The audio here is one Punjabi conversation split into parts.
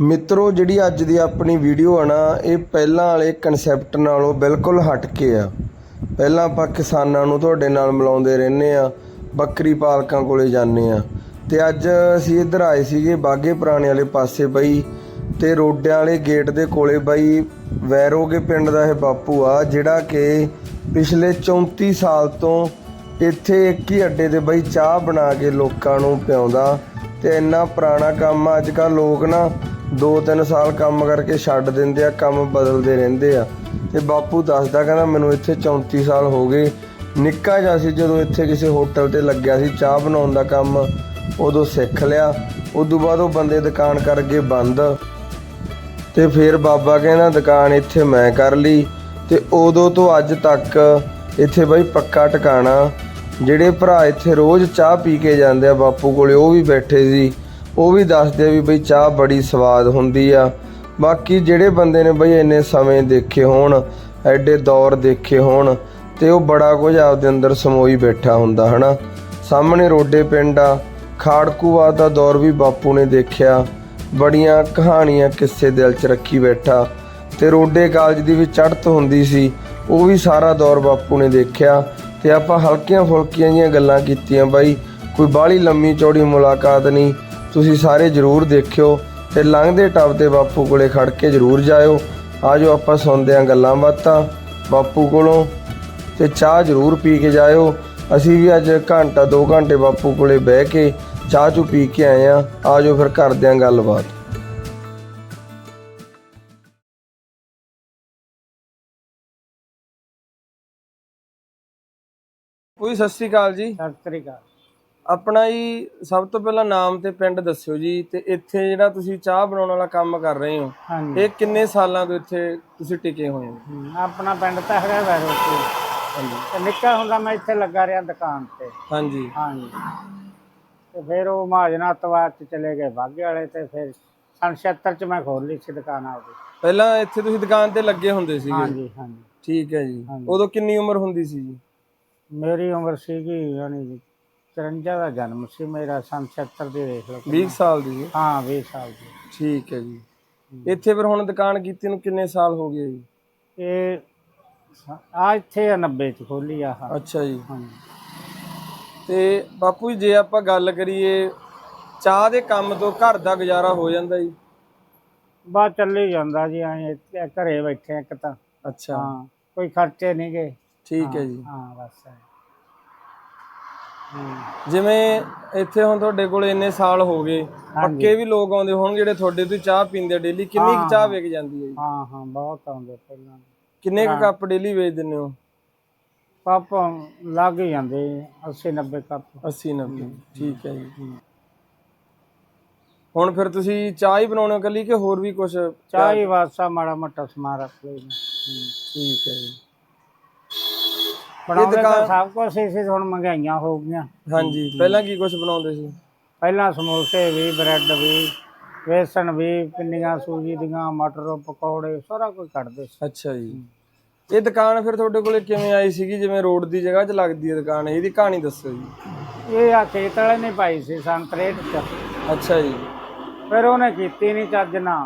ਮਿੱਤਰੋ, ਜਿਹੜੀ ਅੱਜ ਦੀ ਆਪਣੀ ਵੀਡੀਓ ਆ ਨਾ, ਇਹ ਪਹਿਲਾਂ ਵਾਲੇ ਕਨਸੈਪਟ ਨਾਲੋਂ ਬਿਲਕੁਲ ਹਟ ਕੇ ਆ। ਪਹਿਲਾਂ ਆਪਾਂ ਕਿਸਾਨਾਂ ਨੂੰ ਤੁਹਾਡੇ ਨਾਲ ਮਿਲਾਉਂਦੇ ਰਹਿੰਦੇ ਆ, ਬੱਕਰੀ ਪਾਲਕਾਂ ਕੋਲੇ ਜਾਂਦੇ ਆ। ਤੇ ਅੱਜ ਅਸੀਂ ਇੱਧਰ ਆਏ ਸੀਗੇ, ਬਾਗੇ ਪੁਰਾਣੇ ਵਾਲੇ ਪਾਸੇ ਬਈ, ਤੇ ਰੋਡਿਆਂ ਵਾਲੇ ਗੇਟ ਦੇ ਕੋਲੇ ਬਈ, ਵੈਰੋਗੇ ਪਿੰਡ ਦਾ ਇਹ ਬਾਪੂ ਆ, ਜਿਹੜਾ ਕਿ ਪਿਛਲੇ 34 ਸਾਲ ਤੋਂ ਇੱਥੇ ਇੱਕ ਹੀ ਅੱਡੇ ਤੇ ਬਈ ਚਾਹ ਬਣਾ ਕੇ ਲੋਕਾਂ ਨੂੰ ਪਿਆਉਂਦਾ। ਤੇ ਇੰਨਾ ਪੁਰਾਣਾ ਕੰਮ ਆ, ਅੱਜ ਕੱਲ੍ਹ ਲੋਕ ਨਾ 2-3 ਸਾਲ ਕੰਮ ਕਰਕੇ ਛੱਡ ਦਿੰਦੇ ਆ, ਕੰਮ ਬਦਲਦੇ ਰਹਿੰਦੇ ਆ। ਤੇ ਬਾਪੂ ਦੱਸਦਾ, ਕਹਿੰਦਾ ਮੈਨੂੰ ਇੱਥੇ 34 ਸਾਲ ਹੋ ਗਏ। ਨਿੱਕਾ ਜਿਹਾ ਸੀ ਜਦੋਂ ਇੱਥੇ ਕਿਸੇ ਹੋਟਲ ਤੇ ਲੱਗਿਆ ਸੀ, ਚਾਹ ਬਣਾਉਣ ਦਾ ਕੰਮ, ਉਦੋਂ ਸਿੱਖ ਲਿਆ। ਉਦੋਂ ਬਾਅਦ ਉਹ ਬੰਦੇ ਦੁਕਾਨ ਕਰ ਗਏ ਬੰਦ। ਤੇ ਫਿਰ ਬਾਬਾ ਕਹਿੰਦਾ, ਦੁਕਾਨ ਇੱਥੇ ਮੈਂ ਕਰ ਲਈ। ਤੇ ਉਦੋਂ ਤੋਂ ਅੱਜ ਤੱਕ ਇੱਥੇ ਬਈ ਪੱਕਾ ਟਿਕਾਣਾ। ਜਿਹੜੇ ਭਰਾ ਇੱਥੇ ਰੋਜ਼ ਚਾਹ ਪੀ ਕੇ ਜਾਂਦੇ ਆ ਬਾਪੂ ਕੋਲੇ, ਉਹ ਵੀ ਬੈਠੇ ਸੀ। ਉਹ ਵੀ ਦੱਸਦੇ ਆ ਵੀ ਬਈ ਚਾਹ ਬੜੀ ਸਵਾਦ ਹੁੰਦੀ ਆ। ਬਾਕੀ ਜਿਹੜੇ ਬੰਦੇ ਨੇ ਬਈ ਇੰਨੇ ਸਮੇਂ ਦੇਖੇ ਹੋਣ, ਐਡੇ ਦੌਰ ਦੇਖੇ ਹੋਣ, ਤੇ ਉਹ ਬੜਾ ਕੁਝ ਆਪਦੇ ਅੰਦਰ ਸਮੋਈ ਬੈਠਾ ਹੁੰਦਾ, ਹਨਾ? ਸਾਹਮਣੇ ਰੋਡੇ ਪਿੰਡ ਆ ਖਾੜਕੂਵਾ ਦਾ ਦੌਰ ਵੀ ਬਾਪੂ ਨੇ ਦੇਖਿਆ। ਬੜੀਆਂ ਕਹਾਣੀਆਂ ਕਿੱਸੇ ਦਿਲ 'ਚ ਰੱਖੀ ਬੈਠਾ। ਤੇ ਰੋਡੇ ਕਾਲਜ ਦੀ ਵੀ ਚੜ੍ਹਤ ਹੁੰਦੀ ਸੀ, ਉਹ ਵੀ ਸਾਰਾ ਦੌਰ ਬਾਪੂ ਨੇ ਦੇਖਿਆ। ਤੇ ਆਪਾਂ ਹਲਕੀਆਂ ਫੁਲਕੀਆਂ ਜੀਆਂ ਗੱਲਾਂ ਕੀਤੀਆਂ, ਬਾਈ ਕੋਈ ਬਾਹਲੀ ਲੰਮੀ ਚੌੜੀ ਮੁਲਾਕਾਤ ਨਹੀਂ ਤੁਸੀਂ ਸਾਰੇ ਜਰੂਰ ਦੇਖਿਓ ਤੇ ਲੰਘਦੇ ਟੱਪਦੇ ਬਾਪੂ ਕੋਲੇ ਖੜ ਕੇ ਜਰੂਰ ਜਾਇਓ। ਆਜੋ ਆਪਾਂ ਸੁਣਦੇ ਆਂ ਗੱਲਾਂ ਬਾਤਾਂ ਬਾਪੂ ਕੋਲੋਂ ਤੇ ਚਾਹ ਜਰੂਰ ਪੀ ਕੇ ਜਾਇਓ। ਅਸੀਂ ਵੀ ਅੱਜ ਘੰਟਾ 2 ਘੰਟੇ ਬਾਪੂ ਕੋਲੇ ਬਹਿ ਕੇ ਚਾਹ ਚੂ ਪੀ ਕੇ ਆਏ ਆ। ਆਜੋ ਫਿਰ ਕਰਦੇ ਆਂ ਗੱਲਬਾਤ। ਕੋਈ ਸਤਿ ਸ੍ਰੀ ਅਕਾਲ ਜੀ। ਸਤਿ ਸ੍ਰੀ ਅਕਾਲ। ਆਪਣਾ ਜੀ ਸਭ ਤੋਂ ਪਹਿਲਾਂ ਨਾਮ ਤੇ ਪਿੰਡ ਦੱਸਿਓ ਜੀ ਤੇ ਇੱਥੇ ਜਿਹੜਾ ਤੁਸੀਂ ਚਾਹ ਬਣਾਉਣ ਵਾਲਾ ਕੰਮ ਕਰ ਰਹੇ ਹੋ ਹਾਂਜੀ। ਇਹ ਕਿੰਨੇ ਸਾਲਾਂ ਤੋਂ ਇੱਥੇ ਤੁਸੀਂ ਟਿਕੇ ਹੋਏ ਹੋ? ਆਪਣਾ ਪਿੰਡ ਤਾਂ ਹੈਗਾ ਵੈਰੋਪੁਰ ਹਾਂਜੀ। ਤੇ ਨਿੱਕਾ ਹੁੰਦਾ ਮੈਂ ਇੱਥੇ ਲੱਗਾ ਰਿਹਾ ਦੁਕਾਨ ਤੇ। ਹਾਂਜੀ। ਹਾਂਜੀ। ਤੇ ਫਿਰ ਉਹ ਮਹਾਜਨਾ ਅਤਵਾਦ ਚ ਚਲੇ ਗਏ ਬਾਗੇ ਵਾਲੇ ਤੇ ਫਿਰ ਸੰਨ 76 ਚ ਮੈਂ ਖੋਲ ਲਈ ਸੀ ਦੁਕਾਨ ਆਪਦੀ। ਪਹਿਲਾਂ ਇੱਥੇ ਤੁਸੀਂ ਦੁਕਾਨ ਤੇ ਲੱਗੇ ਹੁੰਦੇ ਸੀਗੇ? ਹਾਂਜੀ ਹਾਂਜੀ। ਠੀਕ ਹੈ ਜੀ। ਉਦੋਂ ਕਿੰਨੀ ਉਮਰ ਹੁੰਦੀ ਸੀ ਜੀ? ਮੇਰੀ ਉਮਰ ਸੀਗੀ ਯਾਨੀ 54 ਦਾ ਜਨਮ ਸੀ ਮੇਰਾ ਸੰਨ 76 ਦੇ ਵੇਖ ਲਓ 20 ਸਾਲ ਦੀ ਹਾਂ 20 ਸਾਲ ਦੀ। ਠੀਕ ਹੈ ਜੀ। ਇੱਥੇ ਫਿਰ ਹੁਣ ਦੁਕਾਨ ਕੀਤੀ ਨੂੰ ਕਿੰਨੇ ਸਾਲ ਹੋ ਗਏ ਜੀ? ਇਹ ਆ ਇੱਥੇ ਆ 90 ਚ ਖੋਲੀ ਆ। ਅੱਛਾ ਜੀ। ਹਾਂਜੀ। ਤੇ ਬਾਪੂ ਜੀ ਜੇ ਆਪਾਂ ਗੱਲ ਕਰੀਏ ਚਾਹ ਦੇ ਕੰਮ ਤੋਂ ਘਰ ਦਾ ਗੁਜ਼ਾਰਾ ਹੋ ਜਾਂਦਾ ਜੀ? ਬਾ ਚੱਲੀ ਜਾਂਦਾ ਜੀ ਐ ਘਰੇ ਬੈਠੇ ਇੱਕ ਤਾਂ। ਅੱਛਾ। ਹਾਂ ਕੋਈ ਖਰਚੇ ਨਹੀਂ ਗਏ ਠੀਕ ਹੈ ਜੀ। ਹਾਂ ਬਸ ਜਿਵੇਂ ਇੱਥੇ ਹੁਣ ਤੁਹਾਡੇ ਕੋਲ ਇੰਨੇ ਸਾਲ ਹੋ ਗਏ ਪੱਕੇ ਵੀ ਲੋਕ ਆਉਂਦੇ ਹੋਣ ਜਿਹੜੇ ਤੁਹਾਡੇ ਤੋਂ ਚਾਹ ਪੀਂਦੇ ਡੇਲੀ ਕਿੰਨੀ ਕੁ ਚਾਹ ਵੇਚ ਜਾਂਦੀ ਹੈ ਜੀ? ਹਾਂ ਹਾਂ ਬਹੁਤ ਆਉਂਦੇ ਪਹਿਲਾਂ। ਕਿੰਨੇ ਕੁ ਕੱਪ ਡੇਲੀ ਵੇਚ ਦਿੰਦੇ ਹੋ? ਕੱਪ ਲੱਗ ਹੀ ਜਾਂਦੇ 80 90 ਕੱਪ। 80 90 ਠੀਕ ਹੈ ਜੀ ਹੁਣ ਫਿਰ ਤੁਸੀਂ ਚਾਹ ਹੀ ਬਣਾਉਣੇ ਕੱਲੀ ਕਿ ਹੋਰ ਵੀ ਕੁਝ ਚਾਹ ਹੀ ਵਾਸਾ ਮਾੜਾ ਮੋਟਾ ਸਮਾਨ ਰੱਖ ਲਈ ਠੀਕ ਹੈ ਜੀ। ਬਣਾਉਂਦੇ ਤਾਂ ਸਭ ਕੁਝ ਸੀ ਸੀ ਹੁਣ ਮਹਿੰਗਾਈਆਂ ਹੋ ਗਈਆਂ। ਹਾਂਜੀ ਪਹਿਲਾਂ ਕੀ ਕੁਝ ਬਣਾਉਂਦੇ ਸੀ? ਪਹਿਲਾਂ ਸਮੋਸੇ ਵੀ ਬ੍ਰੈਡ ਵੀ ਵੇਸਣ ਵੀ ਪਿੰਨੀਆਂ ਸੂਜੀ ਦੀਆਂ ਮਟਰ ਪਕੌੜੇ ਸਾਰਾ ਕੁਝ ਕੱਢਦੇ ਸੀ। ਅੱਛਾ ਜੀ। ਇਹ ਦੁਕਾਨ ਫਿਰ ਤੁਹਾਡੇ ਕੋਲੇ ਕਿਵੇਂ ਆਈ ਸੀਗੀ? ਜਿਵੇਂ ਰੋਡ ਦੀ ਜਗ੍ਹਾ 'ਚ ਲੱਗਦੀ ਹੈ ਦੁਕਾਨ ਇਹਦੀ ਕਹਾਣੀ ਦੱਸੋ ਜੀ। ਇਹ ਆ ਖੇਤ ਵਾਲੇ ਨੇ ਪਾਈ ਸੀ ਸੰਤਰੇਟ ਚ। ਅੱਛਾ ਜੀ। ਫਿਰ ਉਹਨੇ ਕੀਤੀ ਨਹੀਂ ਚੱਜ ਨਾ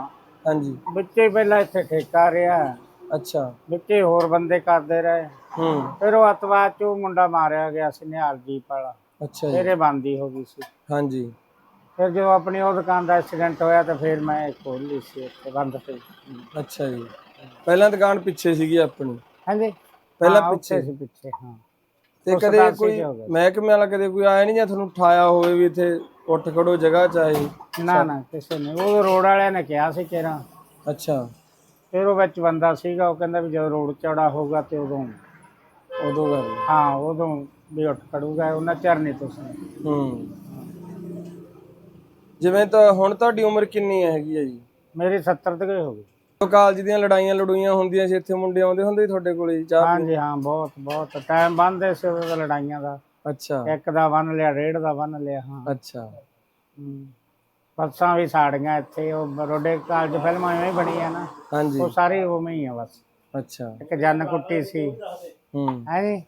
ਹਾਂਜੀ। ਹੀ ਪਹਿਲਾਂ ਇੱਥੇ ਠੇਕਾ ਰਿਹਾ। ਅੱਛਾ। ਵਿੱਚੇ ਹੋਰ ਬੰਦੇ ਕਰਦੇ ਰਹੇ। ਹੂੰ। ਫਿਰ ਉਹ ਅਤਵਾਦ ਚ ਮੁੰਡਾ ਮਾਰਿਆ ਗਿਆ ਸੀ ਨਿਹਾਲ ਜੀਪ ਵਾਲਾ। ਅੱਛਾ ਜੀ। ਇਹ ਬੰਦੀ ਹੋ ਗਈ ਸੀ। ਹਾਂਜੀ। ਫਿਰ ਜਦੋਂ ਆਪਣੀ ਉਹ ਦੁਕਾਨ ਦਾ ਐਕਸੀਡੈਂਟ ਹੋਇਆ ਤਾਂ ਫਿਰ ਮੈਂ ਖੋਲ ਲਈ ਸੀ ਇੱਥੇ ਬੰਦ ਪਈ ਅੱਛਾ ਜੀ। ਪਹਿਲਾਂ ਦੁਕਾਨ ਪਿੱਛੇ ਸੀਗੀ ਆਪਣੀ? ਹਾਂਜੀ। ਪਹਿਲਾਂ ਹਾਂ, ਪਿੱਛੇ? ਸੀ ਪਿੱਛੇ ਹਾਂ। ਤੇ ਕਦੇ ਸਰਦਾਰ ਕੋਈ ਸਿੰਘ ਹੋ ਗਏ। ਮਹਿਕਮੇ ਵਾਲਾ ਕਦੇ ਕੋਈ ਆਇਆ ਨਹੀਂ ਜਾਂ ਤੁਹਾਨੂੰ ਠਾਇਆ ਹੋਵੇ ਵੀ ਇੱਥੇ ਉੱਠ ਖੜੋ ਜਗ੍ਹਾ ਚਾਹੀ? ਨਾ ਨਾ ਕਿਸੇ ਨੇ। ਉਹ ਰੋਡ ਵਾਲਿਆਂ ਨੇ ਕਿਹਾ ਸੀ ਕਿਹੜਾ ਅੱਛਾ। ਫਿਰ ਉਹ ਵਿੱਚ ਬੰਦਾ ਸੀਗਾ ਉਹ ਕਹਿੰਦਾ ਵੀ ਜਦੋਂ ਰੋਡ ਚੌੜਾ ਹੋਊਗਾ ਤੇ ਉਦੋਂ ਉਦੋਂ ਲਓ। ਹਾਂ ਉਦੋਂ ਵੀ ਉੱਠ ਖੜੂਗਾ ਉਹਨਾਂ ਚਿਰ ਨਹੀਂ ਤੁਸੀਂ। ਹੂੰ। ਜਿਵੇਂ ਤਾਂ ਹੁਣ ਤੁਹਾਡੀ ਉਮਰ ਕਿੰਨੀ ਹੈਗੀ ਹੈ ਜੀ? ਮੇਰੀ 70 ਤੱਕ ਹੀ ਉਹ ਕਾਲਜ ਦੀਆਂ ਲੜਾਈਆਂ ਲੜੂਈਆਂ ਹੁੰਦੀਆਂ ਸੀ ਇੱਥੇ ਮੁੰਡੇ ਆਉਂਦੇ ਹੁੰਦੇ ਸੀ ਤੁਹਾਡੇ ਕੋਲੇ ਜੀ ਚਾਹ? ਹਾਂਜੀ ਹਾਂ ਬਹੁਤ ਬਹੁਤ। ਟਾਈਮ ਬੰਦੇ ਸੀ ਉਹਦਾ ਲੜਾਈਆਂ ਦਾ। ਅੱਛਾ। ਇੱਕ ਦਾ ਬੰਨ ਲਿਆ ਰੇਡ ਦਾ ਬੰਨ ਲਿਆ ਹਾਂ। ਅੱਛਾ। ਬੱਸਾਂ ਵੀ ਸਾੜੀਆਂ ਇੱਥੇ ਉਹ ਰੋਡੇ ਕਾਲਜ ਫਿਲਮਾਂ ਐਵੇਂ ਬਣੀਆਂ ਨਾ। ਹਾਂਜੀ। ਉਹ ਸਾਰੇ ਉਵੇਂ ਹੀ ਆ ਬਸ। ਅੱਛਾ। ਇੱਕ ਜਨ ਕੁੱਟੀ ਸੀ। ਹੂੰ। ਹੈ ਜੀ?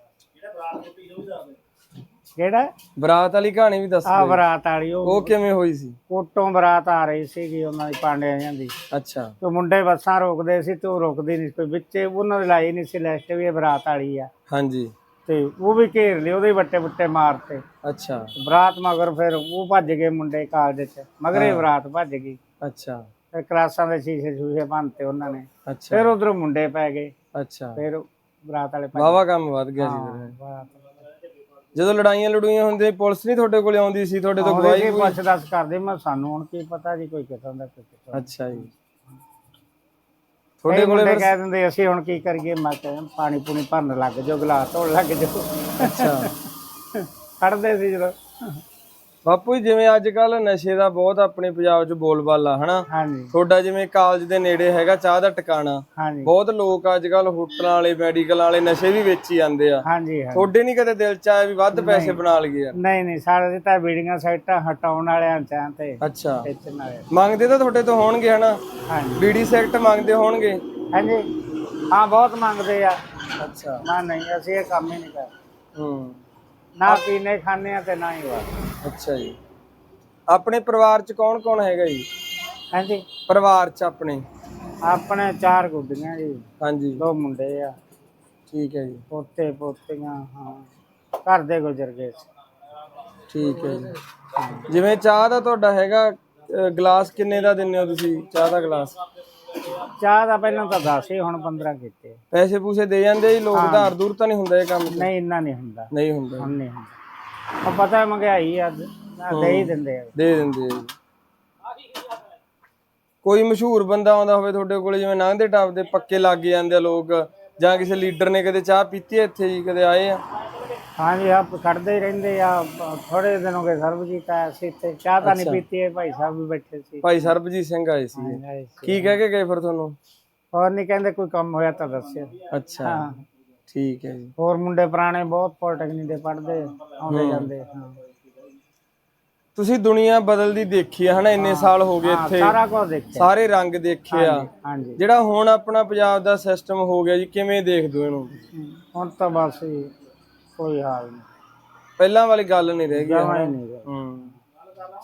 ਕਿਹੜਾ? ਬਰਾਤ ਵਾਲੀ ਕਹਾਣੀ ਵੀ ਦੱਸ ਆ ਬਰਾਤ ਵਾਲੀ ਉਹ ਉਹ ਕਿਵੇਂ ਹੋਈ ਸੀ? ਕੋਟੋਂ ਬਰਾਤ ਆ ਰਹੀ ਸੀਗੀ ਉਹਨਾਂ ਦੀ ਪਾਂਡਿਆਂ ਦੀ। ਅੱਛਾ। ਤੇ ਮੁੰਡੇ ਬੱਸਾਂ ਰੋਕਦੇ ਸੀ ਤੇ ਉਹ ਰੁਕਦੀ ਨਹੀਂ ਸੀ ਵਿੱਚੇ ਉਹਨਾਂ ਦੀ ਲਾਈ ਨਹੀਂ ਸੀ ਲਿਸਟ ਵੀ ਇਹ ਬਰਾਤ ਵਾਲੀ ਆ। ਹਾਂਜੀ। ਤੇ ਉਹ ਵੀ ਘੇਰ ਲਏ ਉਹਦੇ ਵੱਟੇ ਵੱਟੇ ਮਾਰਤੇ। ਅੱਛਾ। ਬਰਾਤ ਮਗਰ ਫਿਰ ਉਹ ਭੱਜ ਗਏ ਮੁੰਡੇ ਕਾਲਜ ਚ। ਮਗਰੇ ਬਰਾਤ ਭੱਜ ਗਈ। ਅੱਛਾ। ਫਿਰ ਕਲਾਸਾਂ ਦੇ ਸ਼ੀਸ਼ੇ ਸ਼ੂਸ਼ੇ ਭੰਨਤੇ ਉਹਨਾਂ ਨੇ। ਅੱਛਾ। ਫਿਰ ਉਧਰੋਂ ਮੁੰਡੇ ਪੈ ਗਏ। ਅੱਛਾ। ਫਿਰ ਬਰਾਤ ਵਾਲੇ ਭੱਜ ਵਾਵਾ ਕੰਮ ਵੱਧ ਗਿਆ ਸੀ ਫਿਰ। ਜਦੋਂ ਲੜਾਈਆਂ ਲੜੂਈਆਂ ਹੁੰਦੀਆਂ ਪੁਲਿਸ ਨਹੀਂ ਤੁਹਾਡੇ ਕੋਲੇ ਆਉਂਦੀ ਸੀ ਤੁਹਾਡੇ ਤੋਂ ਗਵਾਹੀ ਪੁੱਛ ਦੱਸ ਕਰਦੇ। ਮੈਂ ਸਾਨੂੰ ਹੁਣ ਕੀ ਪਤਾ ਜੀ ਕੋਈ ਕਿਦਾਂ ਦਾ। ਅੱਛਾ ਜੀ। ਤੁਹਾਡੇ ਕੋਲੇ ਫਿਰ ਕਹਿ ਦਿੰਦੇ ਅਸੀਂ ਹੁਣ ਕੀ ਕਰੀਏ? ਮੈਂ ਕਿਹਾ ਪਾਣੀ ਪੂਣੀ ਭਰਨ ਲੱਗ ਜਾਓ ਗਲਾਸ ਧੋਣ ਲੱਗ ਜਾਓ। ਅੱਛਾ। ਖੜਦੇ ਸੀ ਜਦੋਂ। ਬਾਪੂ ਜੀ ਜਿਵੇਂ ਅੱਜ ਕੱਲ ਨਸ਼ੇ ਦਾ ਬਹੁਤ ਆਪਣੇ ਪੰਜਾਬ 'ਚ ਬੋਲਬਾਲਾ ਹਨਾ? ਹਾਂਜੀ। ਤੁਹਾਡਾ ਜਿਵੇਂ ਕਾਲਜ ਦੇ ਨੇੜੇ ਹੈਗਾ ਚਾਹ ਦਾ ਟਿਕਾਣਾ ਹਾਂਜੀ। ਬਹੁਤ ਲੋਕ ਅੱਜ ਕੱਲ ਹੋਟਲਾਂ ਵਾਲੇ ਮੈਡੀਕਲ ਵਾਲੇ ਨਸ਼ੇ ਵੀ ਵੇਚੀ ਜਾਂਦੇ ਆ। ਹਾਂਜੀ ਹਾਂਜੀ। ਤੁਹਾਡੇ ਨਹੀਂ ਕਦੇ ਦਿਲ ਚ ਆਇਆ ਵੀ ਵੱਧ ਪੈਸੇ ਬਣਾ ਲਈਏ? ਯਾਰ ਨਹੀਂ ਨਹੀਂ ਸਾਡੇ ਤਾਂ ਬੀੜੀਆਂ ਸਾਈਟਾਂ ਹਟਾਉਣ ਵਾਲਿਆਂ ਚਾਂ ਤੇ ਅੱਛਾ। ਵੇਚਣ ਵਾਲੇ ਮੰਗਦੇ ਤਾਂ ਤੁਹਾਡੇ ਤੋਂ ਹੋਣਗੇ ਹਨਾ? ਹਾਂਜੀ। ਬੀਡੀ ਸੈਕਟ ਮੰਗਦੇ ਹੋਣਗੇ? ਹਾਂਜੀ। ਹਾਂ ਬਹੁਤ ਮੰਗਦੇ ਆ। ਅੱਛਾ। ਨਾ ਨਹੀਂ ਅਸੀਂ ਇਹ ਕੰਮ ਹੀ ਨਹੀਂ ਕਰਦੇ। ਹੂੰ। ਨਾ ਪੀਨੇ ਖਾਣੇ ਆ ਤੇ ਨਾ ਹੀ ਵਾ ਅੱਛਾ ਜੀ। ਆਪਣੇ ਪਰਿਵਾਰ ਚ ਕੌਣ ਕੌਣ ਹੈਗਾ ਜੀ? ਹਾਂਜੀ। ਪਰਿਵਾਰ ਚ ਆਪਣੇ? ਆਪਣੇ ਚਾਰ ਗੁੱਡੀਆਂ ਜੀ। ਹਾਂਜੀ। ਦੋ ਮੁੰਡੇ ਆ। ਠੀਕ ਹੈ ਜੀ। ਪੋਤੇ ਪੋਤੀਆਂ ਹਾਂ। ਘਰ ਦੇ ਗੁਜ਼ਰ ਗਏ ਸੀ। ਠੀਕ ਹੈ ਜੀ। ਜਿਵੇਂ ਚਾਹ ਦਾ ਤੁਹਾਡਾ ਹੈਗਾ ਅ, ਗਲਾਸ ਕਿੰਨੇ ਦਾ ਦਿੰਦੇ ਹੋ ਤੁਸੀਂ? ਚਾਹ ਦਾ ਗਲਾਸ? ਚਾਹ ਦਾ ਪਹਿਲਾਂ ਤਾਂ 10 ਸੀ ਹੁਣ 15 ਕੀਤੇ। ਪੈਸੇ ਪੂਸੇ ਦੇ ਜਾਂਦੇ ਜੀ ਲੋਕ ਉਧਾਰ ਦੂਰ ਤਾਂ ਨਹੀਂ ਹੁੰਦਾ ਇਹ ਕੰਮ 'ਚ? ਨਹੀਂ ਇੰਨਾ ਨਹੀਂ ਹੁੰਦਾ। ਨਹੀਂ ਹੁੰਦਾ। ਹੁਣ ਨਹੀਂ ਹੁੰਦਾ। ਉਹ ਪਤਾ ਮਹਿੰਗਾਈ ਆ ਨਾ ਦੇ ਹੀ ਦਿੰਦੇ ਆ। ਦੇ ਦਿੰਦੇ ਆ ਜੀ। ਕੋਈ ਮਸ਼ਹੂਰ ਬੰਦਾ ਆਉਂਦਾ ਹੋਵੇ ਤੁਹਾਡੇ ਕੋਲੇ ਜਿਵੇਂ ਲੰਘਦੇ ਟੱਪਦੇ ਪੱਕੇ ਲੱਗ ਜਾਂਦੇ ਆ ਲੋਕ ਜਾਂ ਕਿਸੇ ਲੀਡਰ ਨੇ ਕਦੇ ਚਾਹ ਪੀਤੀ ਹੈ ਇੱਥੇ ਜੀ ਕਦੇ ਆਏ ਆ? ਹਾਂਜੀ ਆਪ ਕੱਢਦੇ ਹੀ ਰਹਿੰਦੇ ਆ ਥੋੜੇ ਦਿਨ ਹੋ ਗਏ ਸਰਬਜੀਤ ਆਇਆ ਸੀ ਤੇ ਚਾਹ ਤਾਂ ਨਹੀਂ ਪੀਤੀ ਇਹ ਭਾਈ ਸਾਹਿਬ ਵੀ ਬੈਠੇ ਸੀ। ਭਾਈ ਸਰਬਜੀਤ ਸਿੰਘ ਆਏ ਸੀ। ਆਏ ਸੀ। ਕੀ ਕਹਿ ਕੇ ਗਏ ਫਿਰ ਤੁਹਾਨੂੰ? ਹੋਰ ਨਹੀਂ ਕਹਿੰਦੇ ਕੋਈ ਕੰਮ ਹੋਇਆ ਤਾਂ ਦੱਸਿਓ। ਅੱਛਾ। ਹਾਂ। ਠੀਕ ਹੈ ਜੀ। ਹੋਰ ਮੁੰਡੇ ਪੁਰਾਣੇ ਬਹੁਤ ਪੋਲੀਟੈਕਨਿਕ ਦੇ ਪੜ੍ਹਦੇ ਆਉਂਦੇ ਜਾਂਦੇ ਹਾਂ। ਤੁਸੀਂ ਦੁਨੀਆ ਬਦਲਦੀ ਦੇਖੀ ਆ ਹਨਾ? ਇੰਨੇ ਸਾਲ ਹੋ ਗਏ ਹਾਂ, ਇੱਥੇ। ਸਾਰਾ ਕੁਝ ਦੇਖਿਆ। ਸਾਰੇ ਰੰਗ ਦੇਖੇ ਆ। ਹਾਂਜੀ ਜਿਹੜਾ ਹੁਣ ਆਪਣਾ ਪੰਜਾਬ ਦਾ ਸਿਸਟਮ ਹੋ ਗਿਆ ਜੀ ਕਿਵੇਂ ਦੇਖਦੇ ਹੋ ਇਹਨੂੰ? ਹੁਣ ਤਾਂ ਬਸ ਕੋਈ ਹਾਲ ਨਹੀਂ। ਪਹਿਲਾਂ ਵਾਲੀ ਗੱਲ ਨਹੀਂ ਰਹਿ ਗਈ ਜਮਾ ਹੀ ਨਹੀਂ ਰਿਹਾ। ਹੂੰ।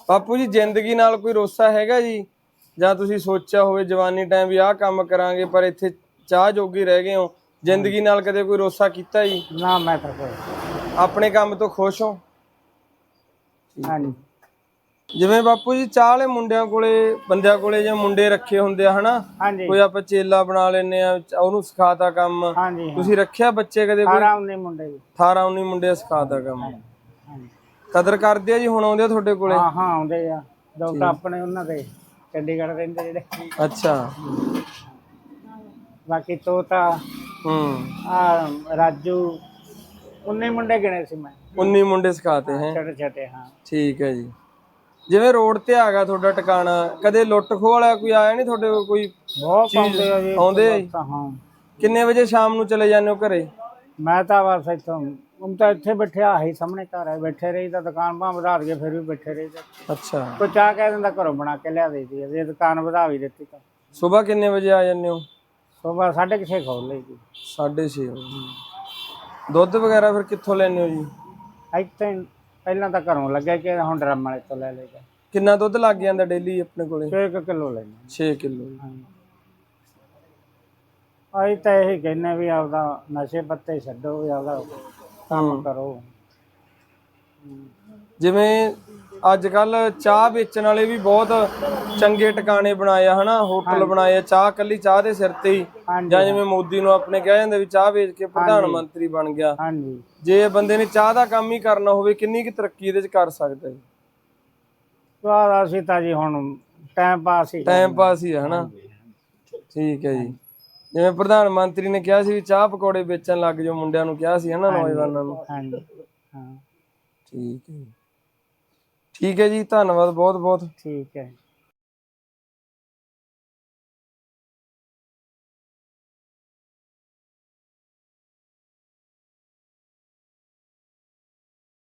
ਬਾਪੂ ਜੀ ਜ਼ਿੰਦਗੀ ਨਾਲ ਕੋਈ ਰੋਸਾ ਹੈਗਾ ਜੀ? ਜਾਂ ਤੁਸੀਂ ਸੋਚਿਆ ਹੋਵੇ ਜਵਾਨੀ ਟਾਈਮ ਵੀ ਆਹ ਕੰਮ ਕਰਾਂਗੇ ਪਰ ਇੱਥੇ ਚਾਹ ਜੋਗੀ ਰਹਿ ਗਏ ਹੋ। ਜ਼ਿੰਦਗੀ ਨਾਲ ਕਦੇ ਕੋਈ ਰੋਸਾ ਕੀਤਾ ਜੀ? ਨਾ ਮੈਂ ਤਾਂ ਕੋਈ ਆਪਣੇ ਕੰਮ ਤੋਂ ਖੁਸ਼ ਹੋ? ਹਾਂਜੀ। ਜਿਵੇਂ ਬਾਪੂ ਜੀ ਚਾਹ ਵਾਲੇ ਮੁੰਡਿਆਂ ਕੋਲੇ ਬੰਦਿਆਂ ਕੋਲੇ ਜਾਂ ਮੁੰਡੇ ਰੱਖੇ ਹੁੰਦੇ ਆ ਹਨਾ? ਹਾਂਜੀ। ਕੋਈ ਆਪਾਂ ਚੇਲਾ ਬਣਾ ਲੈਨੇ ਆ ਉਹਨੂੰ ਸਿਖਾਤਾ ਕੰਮ। ਹਾਂਜੀ ਤੁਸੀਂ ਰੱਖਿਆ ਬੱਚੇ ਕਦੇ ਕੋਈ? ਆਰਾਮ ਨਹੀਂ ਮੁੰਡੇ ਜੀ। 18 19 ਮੁੰਡੇ ਸਿਖਾਤਾ ਕੰਮ। ਹਾਂਜੀ ਕਦਰ ਕਰਦੇ ਆ ਜੀ ਹੁਣ ਆਉਂਦੇ ਆ ਤੁਹਾਡੇ ਕੋਲੇ? ਹਾਂ ਹਾਂ ਆਉਂਦੇ ਆ। ਤਾਂ ਆਪਣੇ ਉਹਨਾਂ ਦੇ ਚੰਡੀਗੜ੍ਹ ਰਹਿੰਦੇ ਜਿਹੜੇ। ਅੱਛਾ। ਬਾਕੀ ਤੋਤਾ ਹੂੰ। ਆ ਰਾਜੂ ਉਨੇ ਮੁੰਡੇ ਗਿਣੇ ਸੀ ਮੈਂ। 19 ਮੁੰਡੇ ਸਿਖਾਤੇ ਹੈ ਛੋਟੇ ਛੋਟੇ ਹਾਂ। ਠੀਕ ਹੈ ਜੀ। ਜਿਵੇਂ ਰੋਡ ਤੇ ਆਗਾ ਤੁਹਾਡਾ ਟਿਕਾਣਾ ਕਦੇ ਲੁੱਟ ਖੋਹ ਵਾਲਾ ਕੋਈ ਆਇਆ ਨਹੀਂ ਤੁਹਾਡੇ ਕੋਲ ਕੋਈ ਬਹੁਤ ਆਉਂਦੇ ਆ ਜੀ ਆਉਂਦੇ ਆ ਜੀ? ਤਾਂ ਹਾਂ। ਕਿੰਨੇ ਵਜੇ ਸ਼ਾਮ ਨੂੰ ਚਲੇ ਜਾਂਦੇ ਹੋ ਘਰੇ? ਮੈਂ ਤਾਂ ਬਸ ਇੱਥੋਂ ਹੁਣ ਤਾਂ ਇੱਥੇ ਬੈਠਿਆ ਆਹੀ ਸਾਹਮਣੇ ਘਰ ਹੈ ਬੈਠੇ ਰਹੀ ਤਾਂ ਦੁਕਾਨ ਭਾਂ ਵਧਾ ਦਈਏ ਫਿਰ ਵੀ ਬੈਠੇ ਰਹੀ ਤਾਂ ਅੱਛਾ। ਕੋਈ ਚਾਹ ਕਹਿ ਦਿੰਦਾ ਘਰੋਂ ਬਣਾ ਕੇ ਲਿਆ ਦੇਈਦੀ ਹੈ ਜੇ ਦੁਕਾਨ ਵਧਾ ਵੀ ਦਿੱਤੀ ਤਾਂ। ਸਵੇਰ ਕਿੰਨੇ ਵਜੇ ਆ ਜਾਂਦੇ ਹੋ? ਸਵੇਰ ਸਾਢੇ ਕੁ ਛੇ ਖੋਲ ਲਈ ਜੀ। 6:30 ਦੁੱਧ ਵਗੈਰਾ ਫਿਰ ਕਿੱਥੋਂ ਲੈਂਦੇ ਹੋ ਜੀ? ਇੱਥੇ ਪਹਿਲਾਂ ਤਾਂ ਘਰੋਂ ਲੱਗਿਆ ਕਿ ਹੁਣ ਡਰਮ ਵਾਲੇ ਤੋਂ ਲੈ ਲਈਦਾ। ਕਿੰਨਾ ਦੁੱਧ ਲੱਗ ਜਾਂਦਾ ਡੇਲੀ ਆਪਣੇ ਕੋਲੇ? 6 ਕਿਲੋ ਲੈਣਾ 6 ਕਿਲੋ। ਅਸੀਂ ਤਾਂ ਇਹੀ ਕਹਿੰਨੇ ਵੀ ਆਪਦਾ ਨਸ਼ੇ ਪੱਤੇ ਛੱਡੋ ਵੀ ਆਪਦਾ ਕੰਮ ਕਰੋ। ਜਿਵੇਂ ਅੱਜ ਕੱਲ ਚਾਹ ਵੇਚਣ ਵਾਲੇ ਵੀ ਬਹੁਤ ਚੰਗੇ ਟਿਕਾਣੇ ਬਣਾਏ ਆ ਹਨਾ? ਹੋਟਲ ਬਣਾਏ ਆ ਚਾਹ ਕੱਲੀ ਚਾਹ ਦੇ ਸਿਰ ਤੇ ਹੀ। ਜਾਂ ਜਿਵੇਂ ਮੋਦੀ ਨੂੰ ਆਪਣੇ ਕਿਹਾ ਜਾਂਦਾ ਵੀ ਚਾਹ ਵੇਚ ਕੇ ਪ੍ਰਧਾਨ ਮੰਤਰੀ ਬਣ ਗਿਆ। ਹਾਂਜੀ। ਜੇ ਬੰਦੇ ਨੇ ਚਾਹ ਦਾ ਕੰਮ ਹੀ ਕਰਨਾ ਹੋਵੇ ਕਿੰਨੀ ਕੁ ਤਰੱਕੀ ਇਹਦੇ ਚ ਕਰ ਸਕਦਾ ਹੈ ਸਵਾਦ ਅਸੀਂ ਤਾਂ ਜੀ ਹੁਣ ਟਾਈਮ ਪਾਸ ਹੀ ਟਾਈਮ ਪਾਸ ਹੀ ਹੈ ਹਨਾ? ਠੀਕ ਹੈ ਜੀ। ਜਿਵੇਂ ਪ੍ਰਧਾਨ ਮੰਤਰੀ ਨੇ ਕਿਹਾ ਸੀ ਵੀ ਚਾਹ ਪਕੌੜੇ ਵੇਚਣ ਲੱਗ ਜਾਓ ਮੁੰਡਿਆਂ ਨੂੰ ਕਿਹਾ ਸੀ ਹਨਾ ਨੌਜਵਾਨਾਂ ਨੂੰ। ਹਾਂਜੀ ਹਾਂ। ਠੀਕ ਹੈ ਜੀ। ਠੀਕ ਹੈ ਜੀ ਧੰਨਵਾਦ ਬਹੁਤ ਬਹੁਤ ਠੀਕ ਹੈ।